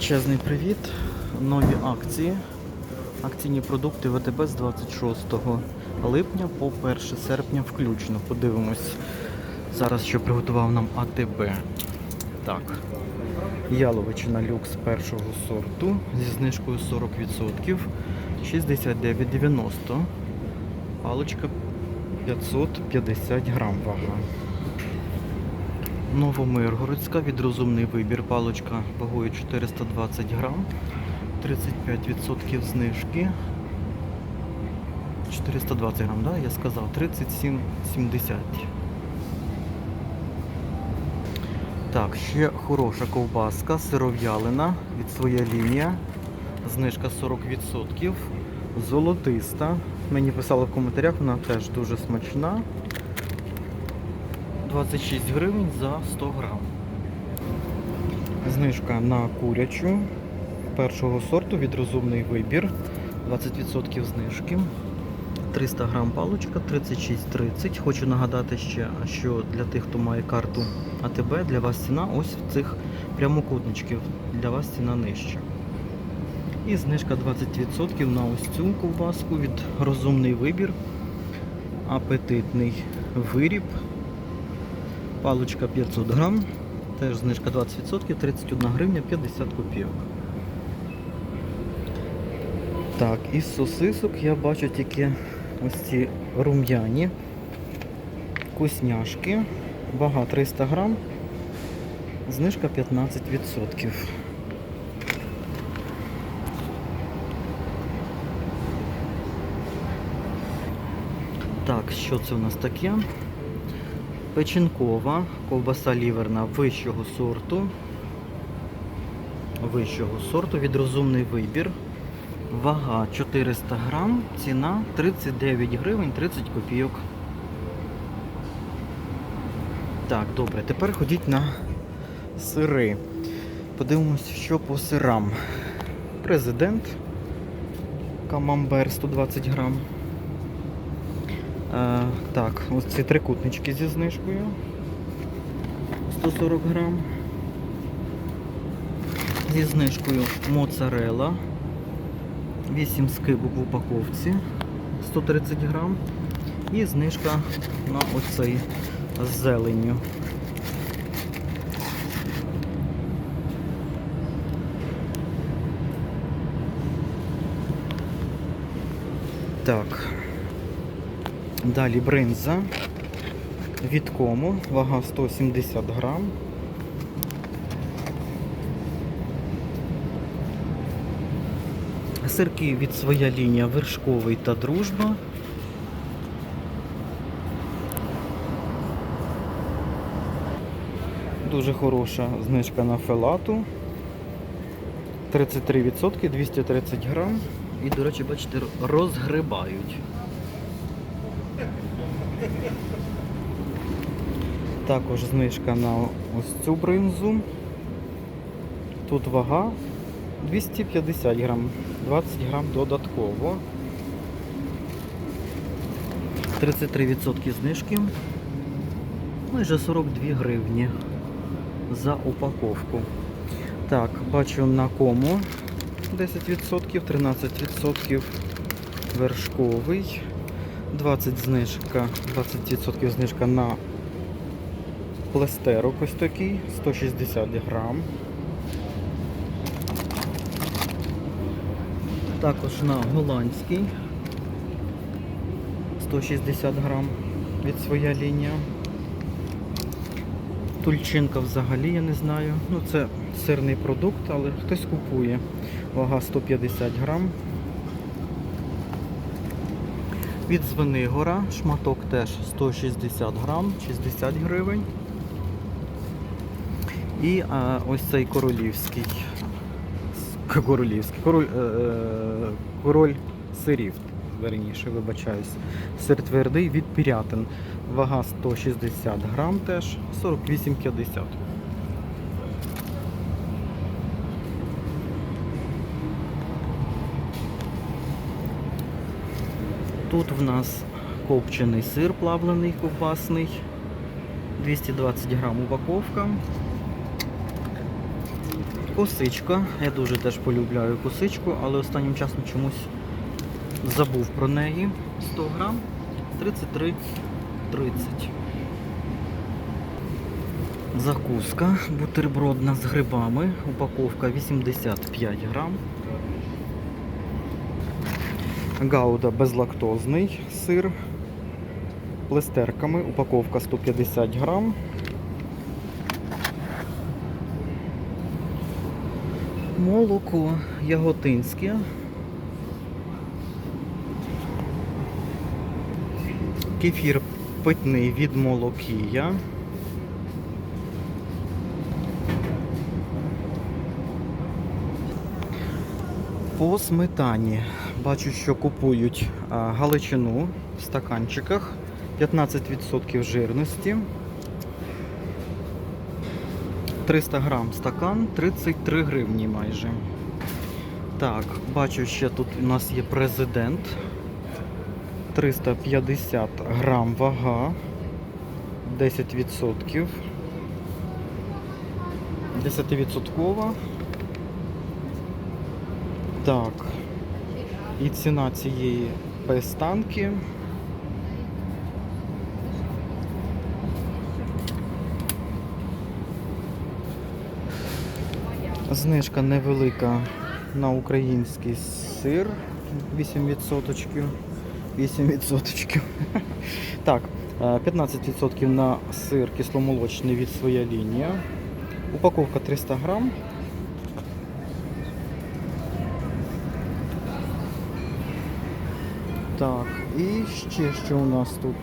Величезний привіт. Нові акції. Акційні продукти ВТБ з 26 липня по 1 серпня включно. Подивимось зараз, що приготував нам АТБ. Так. Яловичина люкс першого сорту зі знижкою 40%. 69,90. Паличка 550 грам вага. Новомиргородська від розумний вибір. Паличка вагою 420 грам. 35% знижки. 420 грам, да? Я сказав 37,70. Так, ще хороша ковбаска, сиров'ялина від своя лінія. Знижка 40%. Золотиста. Мені писали в коментарях, вона теж дуже смачна. 26 гривень за 100 грам. Знижка на курячу першого сорту від розумний вибір. 20% знижки. 300 грам паличка 36,30. Хочу нагадати ще, що для тих, хто має карту АТБ, для вас ціна ось в цих прямокутничків. Для вас ціна нижча. І знижка 20% на ось цю ковбаску від розумний вибір. Апетитний виріб. Паличка 500 грам. Теж знижка 20%, 31 гривня 50 копійок. Так, із сосисок я бачу тільки ось ці рум'яні, вкусняшки, вага 300 грам, знижка 15%. Так, що це у нас таке? Печінкова, ковбаса ліверна вищого сорту. Вищого сорту від розумний вибір. Вага 400 грам, ціна 39 гривень 30 копійок. Так, добре, тепер ходіть на сири. Подивимось, що по сирам. Президент. Камамбер 120 грам. Е, так, ось ці трикутнички зі знижкою. 140 грам. Зі знижкою моцарела. 8 скибок в упаковці 130 грам. І знижка на оцей з зеленню. Так. Далі бринза від кому, вага 170 грам. Сирки від своя лінія вершковий та дружба. Дуже хороша знижка на фелату. 33%, 230 грам. І, до речі, бачите, розгрибають. Також знижка на ось цю бринзу. Тут вага 250 грам, 20 грам додатково. 33% знижки. Майже 42 гривні за упаковку. Так, бачу на кому 10%, 13% вершковий, 20 знижка, 20% знижка на плестерок ось такий, 160 грам. Також на голландський 160 грам від своя лінія. Тульчинка взагалі я не знаю. Ну це сирний продукт, але хтось купує. Вага 150 грам. Від Звенигора шматок теж 160 грам, 60 гривень. І а, ось цей королівський. Королівський. Король, е, е, король сирів, верніше, вибачаюсь. Сир твердий від пірятин. Вага 160 грам теж, 48,50. Тут в нас копчений сир плавлений ковбасний. 220 грам упаковка. Косичка. Я дуже теж полюбляю косичку, але останнім часом чомусь забув про неї. 100 грам 33,30. Закуска бутербродна з грибами. Упаковка 85 грам. Гауда безлактозний сир. Плестерками. Упаковка 150 грам. Молоко яготинське. Кефір питний від молокія. По сметані бачу, що купують галичину в стаканчиках 15% жирності. 300 грам стакан, 33 гривні майже. Так, бачу, ще тут у нас є президент. 350 грам вага. 10%. 10%. Так. І ціна цієї пестанки. Знижка невелика на український сир 8%. 8%. Так, е, 15% на сир кисломолочний від своя лінія. Упаковка 300 грам. Так, і ще що у нас тут?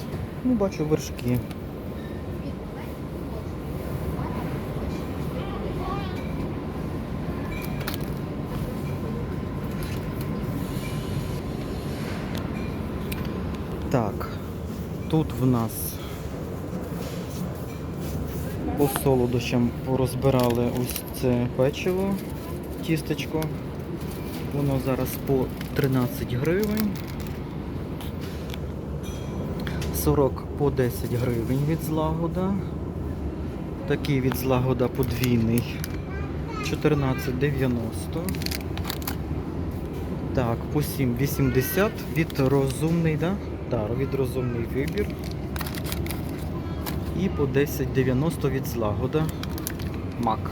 Ну, бачу вершки. Так, тут в нас по солодощам порозбирали ось це печиво, тістечко. Воно зараз по 13 гривень. 40 по 10 гривень від злагода. Такий від злагода подвійний 14,90. Так, по 7,80 від розумний, да? Так, від розумний вибір. І по 10,90 від злагода мак.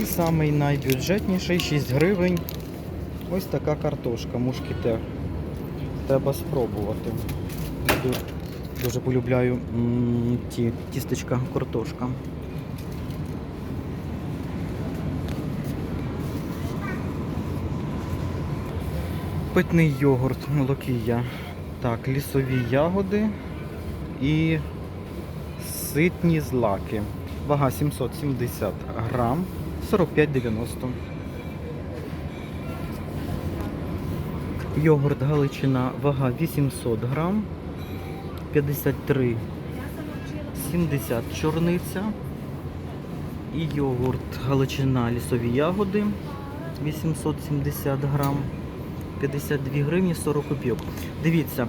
І самий найбюджетніший 6 гривень. Ось така картошка, мушкетер. Треба спробувати. Дуже полюбляю ті тістечка картошка. Питний йогурт молокія. Так, лісові ягоди і ситні злаки. Вага 770 грам, 45,90. Йогурт Галичина, вага 800 грам, 53,70 чорниця. І йогурт Галичина лісові ягоди 870 грам. 52 гривні 40 копійок. Дивіться,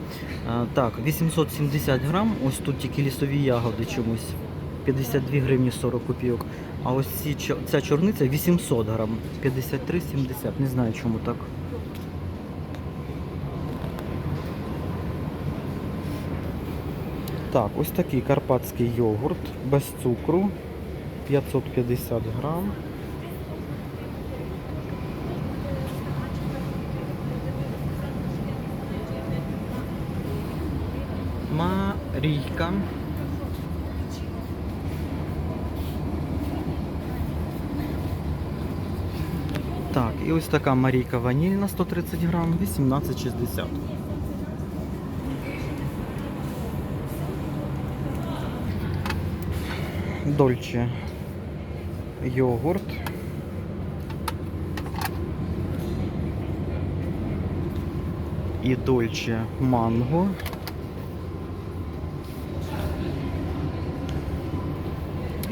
так, 870 грам, ось тут тільки лісові ягоди чомусь. 52 гривні 40 копійок. А ось ці, ця чорниця 800 грам, 53,70. Не знаю чому так. Так, ось такий карпатський йогурт без цукру. 550 грам. Марійка. Так, і ось така Марійка ванільна 130 грам, 18,60. Дольче йогурт. І дольче манго.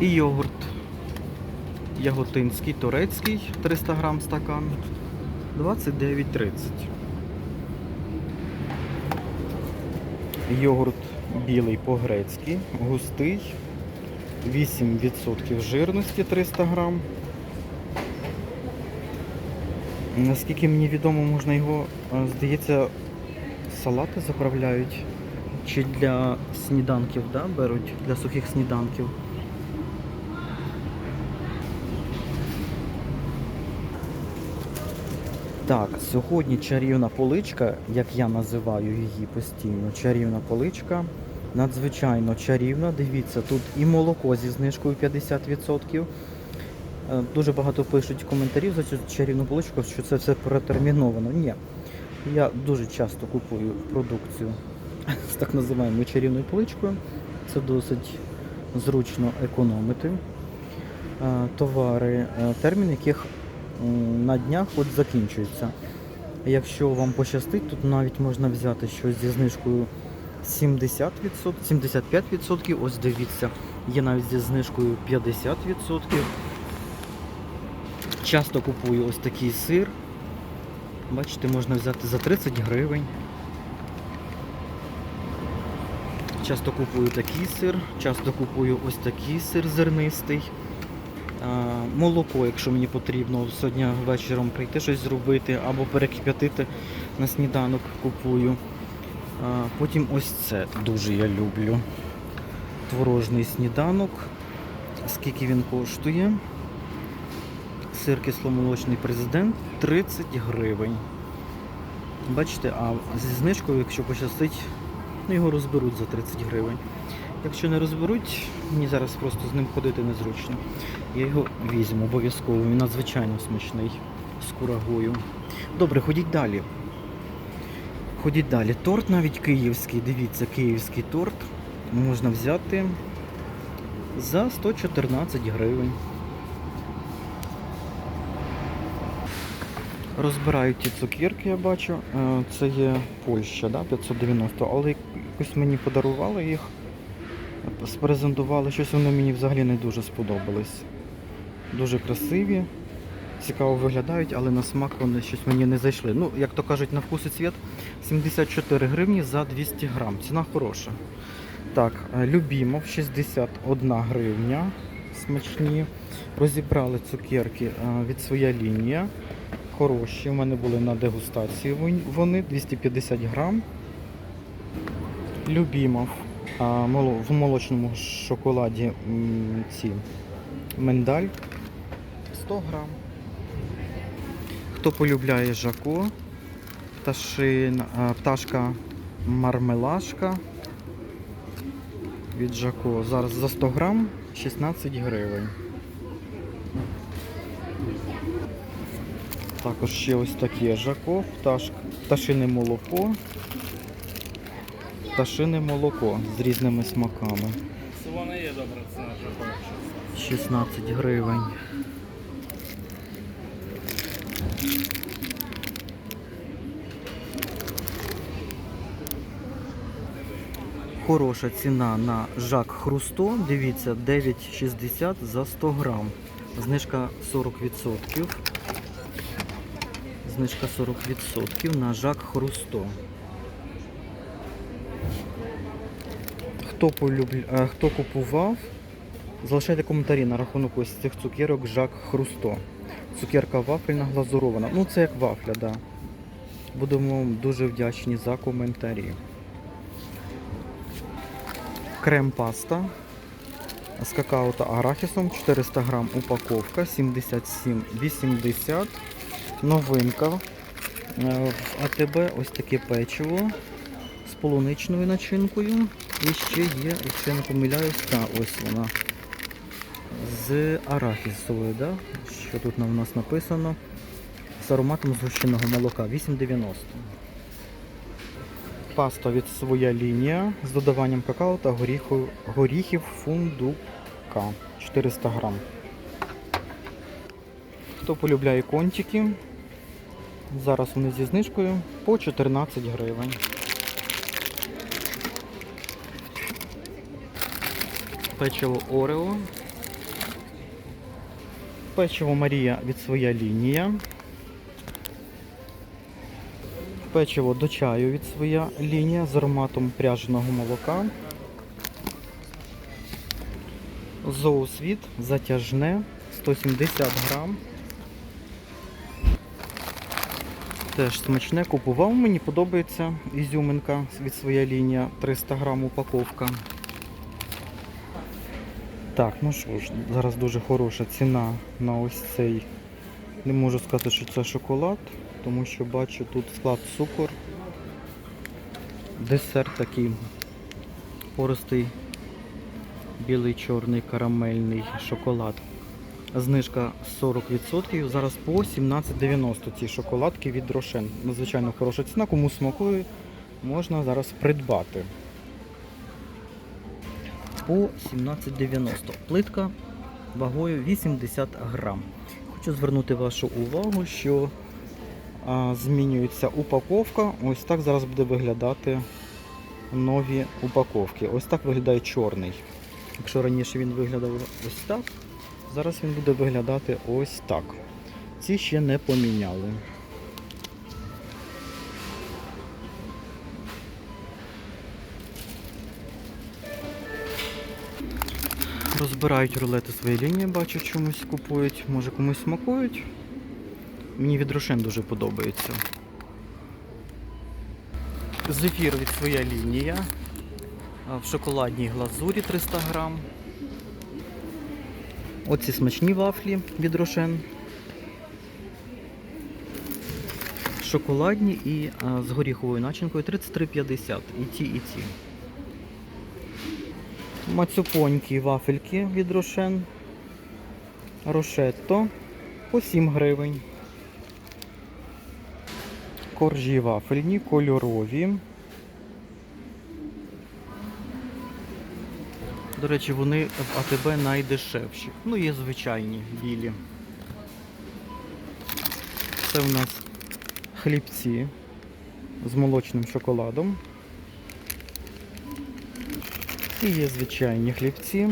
І йогурт яготинський, турецький, 300 грам стакан, 29,30. Йогурт білий по-грецьки, густий, 8% жирності 300 грам. Наскільки мені відомо, можна його, е, здається, салати заправляють. Чи для сніданків, да, беруть, для сухих сніданків. Так, сьогодні чарівна поличка, як я називаю її постійно, чарівна поличка. Надзвичайно чарівна. Дивіться, тут і молоко зі знижкою 50%. Е, Дуже багато пишуть коментарів за цю чарівну поличку, що це все протерміновано. Ні. Я дуже часто купую продукцію з так називаємою чарівною поличкою. Це досить зручно економити. Е, Товари, е, термін яких на днях от закінчується. Якщо вам пощастить, тут навіть можна взяти щось зі знижкою 70%, 75%. Ось дивіться, є навіть зі знижкою 50%. Часто купую ось такий сир. Бачите, можна взяти за 30 гривень. Часто купую такий сир, часто купую ось такий сир зернистий. А, молоко, якщо мені потрібно сьогодні вечором прийти щось зробити або перекип'ятити на сніданок купую. Потім ось це дуже я люблю. Творожний сніданок. Скільки він коштує? Сир кисломолочний президент 30 гривень. Бачите, а зі знижкою, якщо пощастить, ну, його розберуть за 30 гривень. Якщо не розберуть, мені зараз просто з ним ходити незручно. Я його візьму обов'язково, він надзвичайно смачний з курагою. Добре, ходіть далі. Ходіть далі. Торт навіть київський, дивіться, київський торт можна взяти за 114 гривень. Розбирають ті цукерки, я бачу. Е, Це є Польща, да, 590, але якось мені подарували їх, спрезентували, щось вони мені взагалі не дуже сподобались. Дуже красиві, цікаво виглядають, але на смак вони щось мені не зайшли. Ну, як то кажуть, на вкус і цвіт 74 гривні за 200 грам. Ціна хороша. Так, е, Любімов 61 гривня. Смачні. Розібрали цукерки е, від своя лінія. Хороші. У мене були на дегустації вони 250 грам. Любімов. А, В молочному шоколаді ці миндаль 100 грам. Хто полюбляє жако, пташин, пташка мармелашка від жако. Зараз за 100 грам 16 гривень. Також ще ось таке жако, пташ, пташине молоко. Пташине молоко з різними смаками. Вона є добра ціна жака. 16 гривень. Хороша ціна на жак Хрусто. Дивіться, 9,60 за 100 грам. Знижка 40%. Знижка 40% на жак Хрусто. Хто, полюбля... е, Хто купував, залишайте коментарі на рахунок ось цих цукерок Жак Хрусто. Цукерка вафельна глазурована. Ну це як вафля, да. Будемо вам дуже вдячні за коментарі. Крем-паста з какао та арахісом 400 грам упаковка 77,80. Новинка. Е, В АТБ ось таке печиво з полуничною начинкою. І ще є, якщо я не помиляюсь, та ось вона. З арахісовою, да? що тут у нас написано. З ароматом згущеного молока 8,90. Паста від своя лінія з додаванням какао та горіху, горіхів фундука 400 грам. Хто полюбляє контики, зараз вони зі знижкою по 14 гривень. Печиво Орео. Печиво Марія від своя лінія. Печиво до чаю від своя лінія з ароматом пряженого молока. Зоусвіт затяжне 170 грам. Теж смачне купував. Мені подобається ізюминка від своя лінія 300 грам упаковка. Так, ну що ж, зараз дуже хороша ціна на ось цей. Не можу сказати, що це шоколад, тому що бачу тут склад цукор. Десерт такий пористий білий, чорний, карамельний шоколад. Знижка 40%. Зараз по 17,90 ці шоколадки від Рошен. Надзвичайно хороша ціна. Кому смакує, можна зараз придбати. По 17,90. Плитка вагою 80 грам. Хочу звернути вашу увагу, що змінюється упаковка. Ось так зараз буде виглядати нові упаковки. Ось так виглядає чорний. Якщо раніше він виглядав ось так, зараз він буде виглядати ось так. Ці ще не поміняли. Розбирають рулети своєї лінії, бачу, чомусь купують, може комусь смакують. Мені від Рошен дуже подобається. Зефір від своя лінія. В шоколадній глазурі 300 грам. Оці смачні вафлі від Рошен. Шоколадні і з горіховою начинкою 33,50. І ті, і ті. Мацюпонькі вафельки від Рошен. Рошетто по 7 гривень. Коржі вафельні, кольорові. До речі, вони в АТБ найдешевші. Ну, є звичайні білі. Це у нас хлібці з молочним шоколадом. І є звичайні хлібці.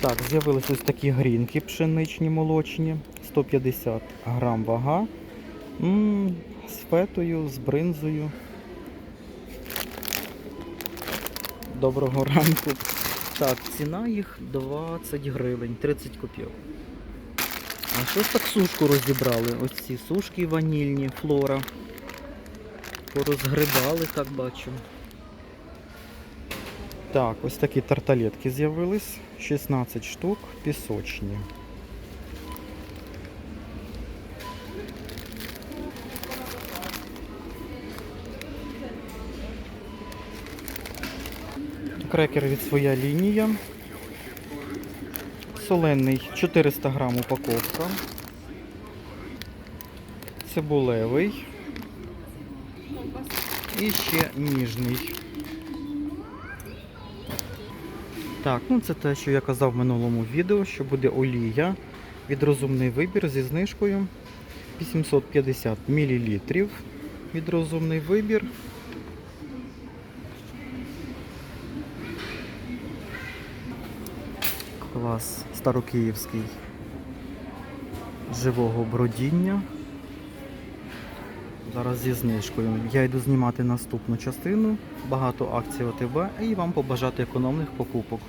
Так, з'явилися ось такі грінки пшеничні молочні. 150 грам вага. м з фетою, з бринзою. Доброго ранку. Так, ціна їх 20 гривень, 30 копійок. А що ж так сушку розібрали? Ось ці сушки ванільні, флора. Порозгрибали, так бачу. Так, ось такі тарталетки з'явились. 16 штук, пісочні. Крекер від своя лінія. Солений 400 грам упаковка. Цибулевий. І ще ніжний. Так, ну це те, що я казав в минулому відео, що буде олія від розумний вибір зі знижкою 850 мл від розумний вибір. Клас старокиївський живого бродіння. Зараз зі знижкою. Я йду знімати наступну частину, багато акцій ОТБ і вам побажати економних покупок.